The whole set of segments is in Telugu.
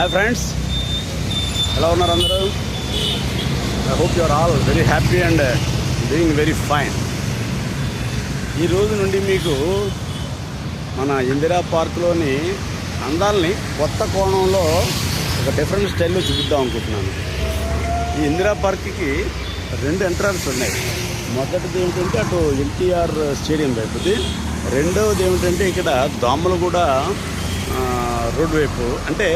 హాయ్ ఫ్రెండ్స్ ఎలా ఉన్నారు అందరూ I hope you are all very happy and doing very fine ఈ రోజు నుండి మీకు మన ఇందిరా పార్క్లోని అందాలని కొత్త కోణంలో ఒక డిఫరెంట్ స్టైల్లో చూపిద్దాం అనుకుంటున్నాను. ఈ ఇందిరా పార్క్కి రెండు ఎంట్రన్స్ ఉన్నాయి. మొదటిది ఏమిటంటే అటు ఎన్టీఆర్ స్టేడియం వైపుది. రెండవది ఏమిటంటే ఇక్కడ దోమలు కూడా రోడ్ వైపు. అంటే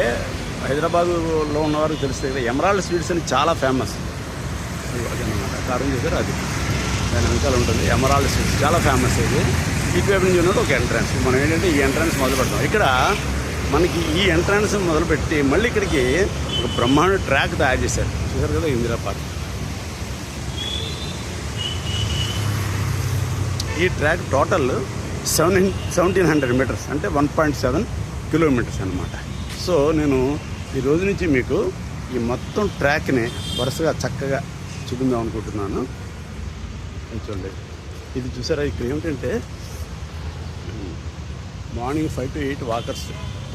హైదరాబాదులో ఉన్నవారికి తెలుస్తుంది కదా ఎమరాల్డ్ స్వీట్స్ అని చాలా ఫేమస్. అదనమాట కారం చేశారు అది దాని వెనకాల ఉంటుంది. ఎమరాల్డ్ స్వీట్స్ చాలా ఫేమస్ ఇది. ఇటువైపు నుంచి ఉన్నది ఒక ఎంట్రన్స్ మనం ఏంటంటే ఈ ఎంట్రన్స్ మొదలు పెడతాం. ఇక్కడ మనకి ఈ ఎంట్రన్స్ మొదలుపెట్టి మళ్ళీ ఇక్కడికి ఒక బ్రహ్మాండ ట్రాక్ తయారు చేశారు. చూసారు కదా ఇందిరా పార్క్. ఈ track total seven seventeen hundred metres అంటే వన్ పాయింట్ సెవెన్ కిలోమీటర్స్ అనమాట సో నేను ఈ రోజు నుంచి మీకు ఈ మొత్తం ట్రాక్ని వరుసగా చక్కగా చూపిందాం అనుకుంటున్నాను. చూడండి. ఇది చూసారా? ఇక్కడ ఏమిటంటే morning five to eight walkers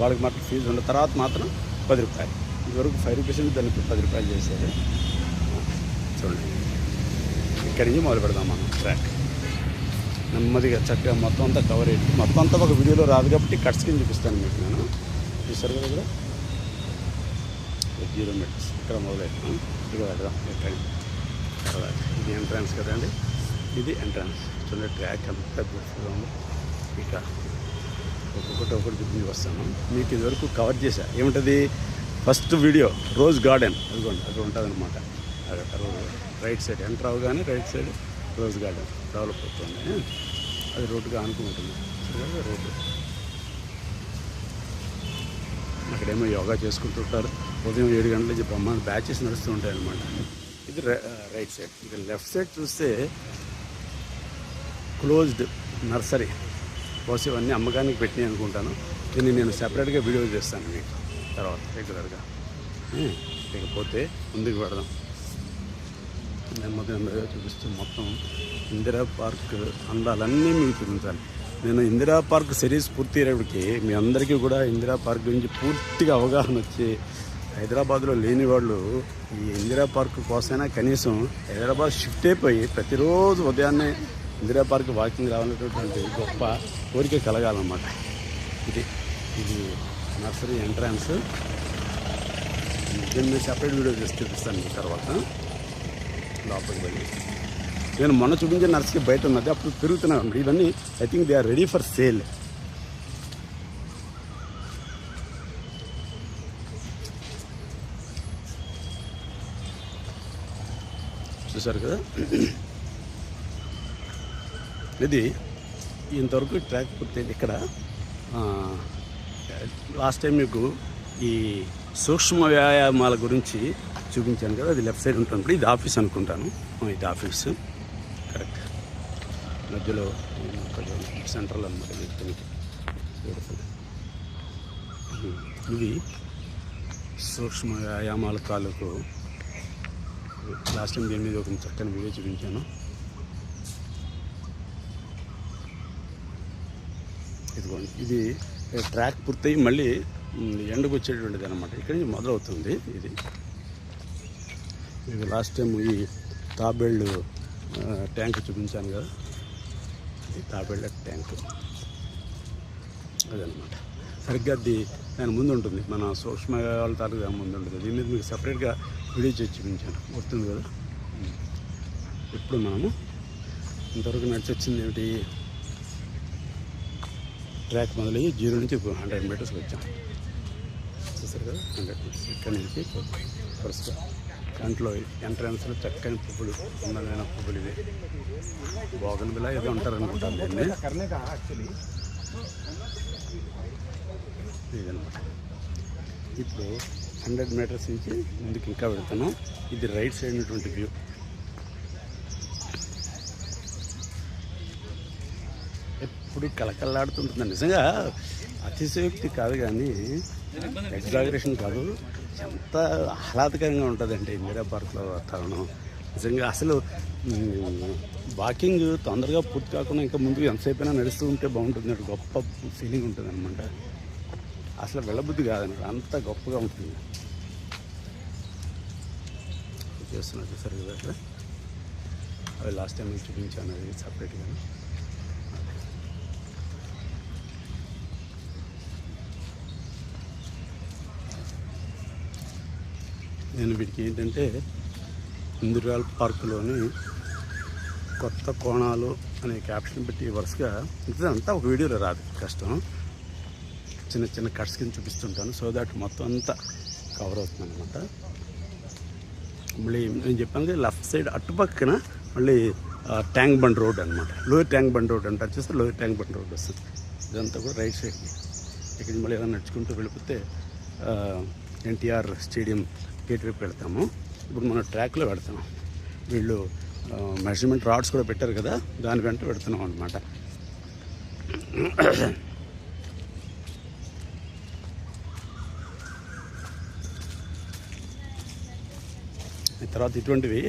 వాళ్ళకి మాత్రం ఫీజు ఉన్న తర్వాత మాత్రం పది రూపాయలు. ఇదివరకు ఫైవ్ రూపీస్ అంటే దానికి పది రూపాయలు చేశారు. చూడండి. ఇక్కడి నుంచి మొదలు పెడదాం మనం ట్రాక్. నెమ్మదిగా చక్కగా మొత్తం అంతా కవర్ అయ్యి మొత్తం అంతా ఒక వీడియోలో రాదు కాబట్టి కట్స్ కింద చూపిస్తాను మీకు నేను. చూసారు కదా జీరో మీటర్స్ ఇక్కడ మొదలెట్టాం. ఇక్కడ పెడదాం ఇక్కడ తర్వాత ఇది ఎంట్రన్స్ కదండి ఇది ఎంట్రన్స్. చూడండి ట్రాక్ అంత బ్యూటిఫుల్గా ఉంది ఇక ఒక్కొక్కటి ఒకటి దిగ్గు వస్తాను. మీకు ఇదివరకు కవర్ చేశా. ఏమిటది? First video rose garden. అదిగోండి అక్కడ ఉంటుంది అనమాట రైట్ సైడ్. ఎంటర్ అవగానే right side rose garden. Develop అవుతుంది. అది రోడ్డుగా అనుకుంటుంది రోడ్డు. అక్కడేమో యోగా చేసుకుంటుంటారు ఉదయం ఏడు గంటల నుంచి బ్రహ్మాండ బ్యాచెస్ నడుస్తూ ఉంటాయి అనమాట ఇది రైట్ సైడ్. ఇక లెఫ్ట్ సైడ్ చూస్తే క్లోజ్డ్ నర్సరీ. బహుశా ఇవన్నీ అమ్మకానికి పెట్టినాయి అనుకుంటాను. దీన్ని నేను సెపరేట్గా వీడియో చేస్తాను మీకు. తర్వాత రెగ్యులర్గా. ఇకపోతే ముందుకు పెడదాం. నెమ్మది నెమ్మదిగా చూపిస్తూ మొత్తం ఇందిరా పార్క్ అందాలన్నీ మీకు చూపించాలి. నేను ఇందిరా పార్క్ సిరీస్ పూర్తి అయ్యేప్పటికి మీ అందరికీ కూడా ఇందిరా పార్క్ గురించి పూర్తిగా అవగాహన వచ్చి హైదరాబాద్లో లేని వాళ్ళు ఈ ఇందిరా పార్క్ కోసమైనా కనీసం హైదరాబాద్ షిఫ్ట్ అయిపోయి ప్రతిరోజు ఉదయాన్నే ఇందిరా పార్క్ వాకింగ్ రావాలనేటువంటి గొప్ప కోరిక కలగాలన్నమాట. ఇది ఇది నర్సరీ ఎంట్రన్స్. దీన్ని సెపరేట్ వీడియో చేసి చూపిస్తాను మీకు తర్వాత. లోపలికి వెళ్ళి. నేను మొన్న చూపించిన నర్సరీ బయట ఉన్నది అప్పుడు పెరుగుతున్నాను ఇవన్నీ I think they are ready for sale చూసారు కదా? ఇది ఇంతవరకు ట్రాక్ పూర్తయింది. ఇక్కడ లాస్ట్ టైం మీకు ఈ సూక్ష్మ వ్యాయామాల గురించి చూపించాను కదా అది లెఫ్ట్ సైడ్ ఉంటుంది ఇది ఆఫీస్ అనుకుంటాను. ఇది ఆఫీస్. కరెక్ట్. మధ్యలో కొంచెం సెంట్రల్ అనమాట ఇది ఇది సూక్ష్మ వ్యాయామాల తాలూకు లాస్ట్ టైం దీని మీద ఒక చక్కని వీడియో చూపించాను. ఇదిగోండి ఇది ట్రాక్ పూర్తయి మళ్ళీ ఎండకు వచ్చేటువంటిది అనమాట ఇక్కడి నుంచి మొదలవుతుంది ఇది. ఇది లాస్ట్ టైం ఈ తాబేళ్ళు ట్యాంక్ చూపించాను కదా. ఇది తాబేళ్ళ ట్యాంక్. అదనమాట సరిగ్గా అది దాని ముందు ఉంటుంది మన సూక్ష్మ వాళ్ళ తాలూకు ముందు ఉంటుంది దీని మీద మీకు సపరేట్గా వీడియో చేసి చూపించాను. వస్తుంది కదా? ఇప్పుడు మనము? ఇంతవరకు నడిచి వచ్చింది ఏమిటి? ట్రాక్ మొదలయ్యి జీరో నుంచి హండ్రెడ్ మీటర్స్ వచ్చాం. చూసారు కదా? హండ్రెడ్ మీటర్స్ ఇక్కడ నుంచి ఫస్ట్ దాంట్లో ఎంట్రన్స్లో చక్కని పువ్వులు అందమైన పువ్వులు ఇవి. బాగుందిలా ఇది ఉంటారు ఉంటారనుకుంటాను దీన్ని. ఇదనమాట ఇప్పుడు హండ్రెడ్ మీటర్స్ నుంచి ముందుకు ఇంకా పెడుతున్నాం ఇది రైట్ సైడ్ ఉన్నటువంటి వ్యూ. ఎప్పుడు కలకల్లాడుతుంటుంది నిజంగా అతిశయోక్తి కాదు కానీ ఎగ్జాగరేషన్ కాదు ఎంత ఆహ్లాదకరంగా ఉంటుందండి ఇందిరా పార్క్లో వాతావరణం. నిజంగా అసలు వాకింగ్ తొందరగా పూర్తి కాకుండా ఇంకా ముందుకు ఎంతసేపు అయినా నడుస్తూ ఉంటే బాగుంటుంది. గొప్ప ఫీలింగ్ ఉంటుంది అనమాట అసలు వెళ్ళబుద్ధి కాదనమాట అంత గొప్పగా ఉంటుంది. చేస్తున్నా చూసారు కదా అక్కడ అవి లాస్ట్ టైం నేను చూపించాను అది సపరేట్గా నేను వీటికి ఏంటంటే ఇందిరాల్ పార్కులోని కొత్త కోణాలు అనే క్యాప్షన్ పెట్టి వరుసగా అంతా ఒక వీడియోలో రాదు కష్టం. చిన్న చిన్న కట్స్ కింద చూపిస్తుంటాను. సో దాట్ మొత్తం అంతా కవర్ అవుతుంది అనమాట మళ్ళీ నేను చెప్పాను కదా లెఫ్ట్ సైడ్ అటుపక్కన మళ్ళీ ట్యాంక్ బండ్ రోడ్ అనమాట లోయర్ ట్యాంక్ బండ్ రోడ్ అంటే చూస్తే లోయర్ ట్యాంక్ బండ్ రోడ్ వస్తుంది. ఇదంతా కూడా రైట్ సైడ్ ఇక్కడ మళ్ళీ ఏదైనా నడుచుకుంటూ వెళ్ళిపోతే ఎన్టీఆర్ స్టేడియం గేట్ వైపు వెళ్తాము. ఇప్పుడు మనం ట్రాక్లో పెడతాం వీళ్ళు మెజర్మెంట్ రాడ్స్ కూడా పెట్టారు కదా దాని వెంట పెడుతున్నాం అనమాట తర్వాత ఇటువంటివి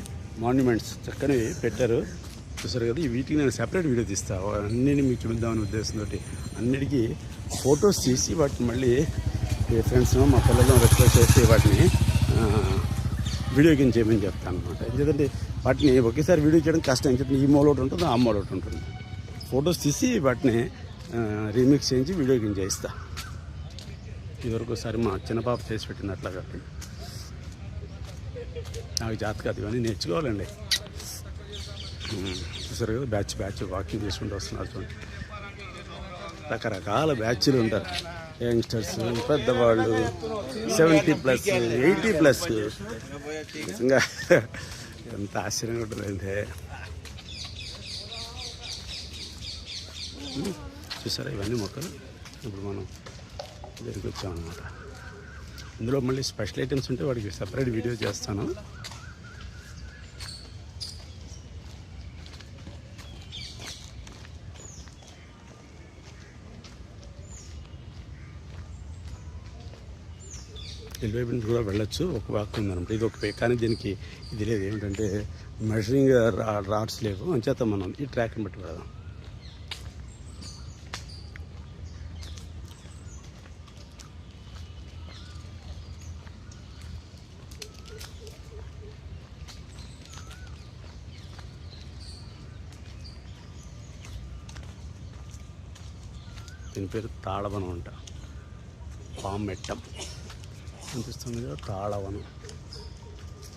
మాన్యుమెంట్స్ చక్కనివి పెట్టారు. చూసారు కదా ఈ వీటికి నేను సెపరేట్ వీడియో తీస్తా. అన్నిటిని మీకు చూద్దామనే ఉద్దేశంతో అన్నిటికీ ఫొటోస్ తీసి వాటిని మళ్ళీ ఫ్రెండ్స్ మా పిల్లలను రిక్వెస్ట్ చేసి వాటిని వీడియో కింద చేయమని చెప్తాను అనమాట ఎందుకంటే వాటిని ఒకేసారి వీడియో చేయడం కష్టం. ఎందుకంటే ఈ మోడ్ ఒకటి ఉంటుంది ఆ మోడ్ ఒకటి ఉంటుంది. ఫొటోస్ తీసి వాటిని రీమిక్స్ చేయించి వీడియో కింద చేయిస్తా. ఇదివరకు ఒకసారి మా చిన్న పాప చేసి పెట్టింది కాబట్టి నాకు జాత కాదు ఇవన్నీ నేర్చుకోవాలండి. చూసారు కదా బ్యాచ్ బ్యాచ్ వాకింగ్ చేసుకుంటూ వస్తున్నారు చూడండి. రకరకాల బ్యాచ్లు ఉంటారు. యంగ్స్టర్స్ పెద్దవాళ్ళు సెవెంటీ ప్లస్ ఎయిటీ ప్లస్. నిజంగా ఎంత ఆశ్చర్యంగా ఉంటుందంటే. చూసారా ఇవన్నీ మొక్కలు? ఇప్పుడు మనం దగ్గరికి వచ్చామన్నమాట. ఇందులో మళ్ళీ స్పెషల్ ఐటమ్స్ ఉంటే వాడికి సపరేట్ వీడియో చేస్తాను. ఎల్వైపు నుంచి కూడా వెళ్ళొచ్చు. ఒక వాక్ ఉందన్నమాట. ఇది ఒక కానీ దీనికి ఇది లేదు. ఏమిటంటే మెజరింగ్ రాడ్స్ లేవు. అంచేత మనం ఈ ట్రాక్ని బట్టి వెళదాం దీని పేరు తాళవనం అంట. పామెట్టం. అనిపిస్తుంది కదా తాళవనం.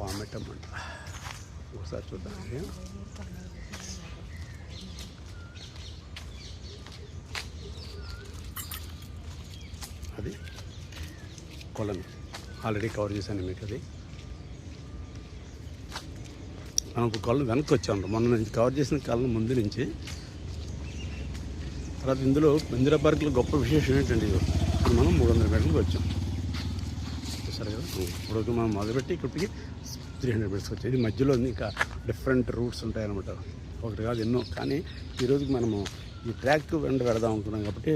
పామెట్టం అంట. ఒకసారి చూద్దాం. అది కొలను. ఆల్రెడీ కవర్ చేశాను మీకు అది. మనం ఒక కళ్ళు వెనక్కి వచ్చాము మొన్న నుంచి కవర్ చేసిన కాలం ముందు నుంచి తర్వాత ఇందులో మందిర పార్కులో గొప్ప విశేషం ఏంటంటే ఇప్పుడు మనం మూడు వందల మీటర్లకు వచ్చాం. చూసారు కదా? ఇప్పుడు మనం మొదలుపెట్టి ఇక్కడికి త్రీ హండ్రెడ్ మీటర్స్ వచ్చాయి ఇది మధ్యలో ఇంకా డిఫరెంట్ రూట్స్ ఉంటాయన్నమాట. ఒకటి కాదు ఎన్నో. కానీ ఈ రోజుకి మనము ఈ ట్రాక్ వెంట పెడదాం అనుకున్నాం కాబట్టి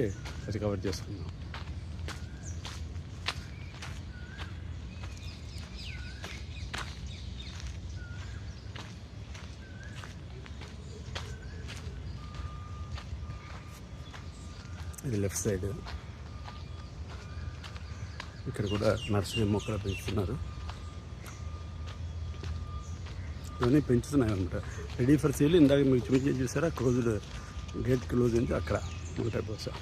అది కవర్ చేసుకున్నాం. ఇది లెఫ్ట్ సైడ్. ఇక్కడ కూడా నర్సరీ మొక్కలు పెంచుతున్నారు. ఇవన్నీ పెంచుతున్నాయి అనమాట రెడీ ఫర్ సేల్. ఇందాక మీకు చూపించి చూసారా? క్లోజ్డ్ గేట్ క్లోజ్ ఉంది అక్కడ. ఉంటాయి బహుశా.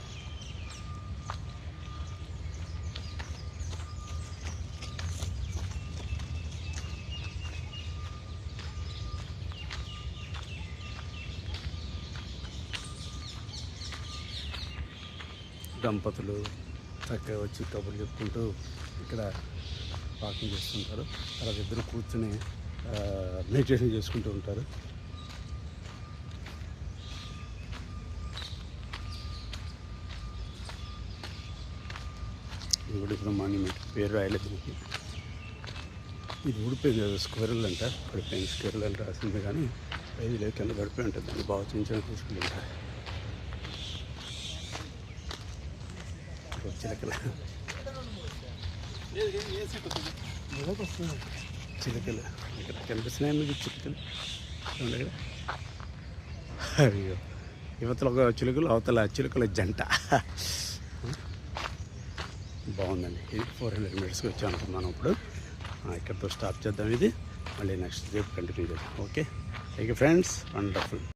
దంపతులు చక్కగా వచ్చి కబుర్లు చెప్పుకుంటూ ఇక్కడ వాకింగ్ చేస్తుంటారు. తర్వాత ఇద్దరు కూర్చొని మెడిటేషన్ చేసుకుంటూ ఉంటారు. ఇది కూడా ఇప్పుడు మాన్యుమెంట్ పేరు రాయలేదు దీనికి. ఇది ఊడిపోయింది కదా స్క్వేరల్ అంట పడిపోయింది. స్క్వేరల్ అని రాసింది కానీ ఇది లేదు కింద పడిపోయి ఉంటుంది. దాన్ని బాగా చిన్న తీసుకుని ఉంటారు చిలకల. చిలకలు. ఇక్కడ కనిపిస్తున్నాయి మీకు చిలకలు. ఇక్కడ. అయ్యో. యువతల ఒక చిలుకలు అవతల చిలుకల జంట. బాగుందండి. ఇది ఫోర్ హండ్రెడ్ మీటర్స్కి వచ్చాం అనుకున్నాను ఇప్పుడు. ఇక్కడితో స్టాప్ చేద్దాం ఇది. మళ్ళీ నెక్స్ట్ రేపు కంటిన్యూ చేద్దాం. Okay thank you friends wonderful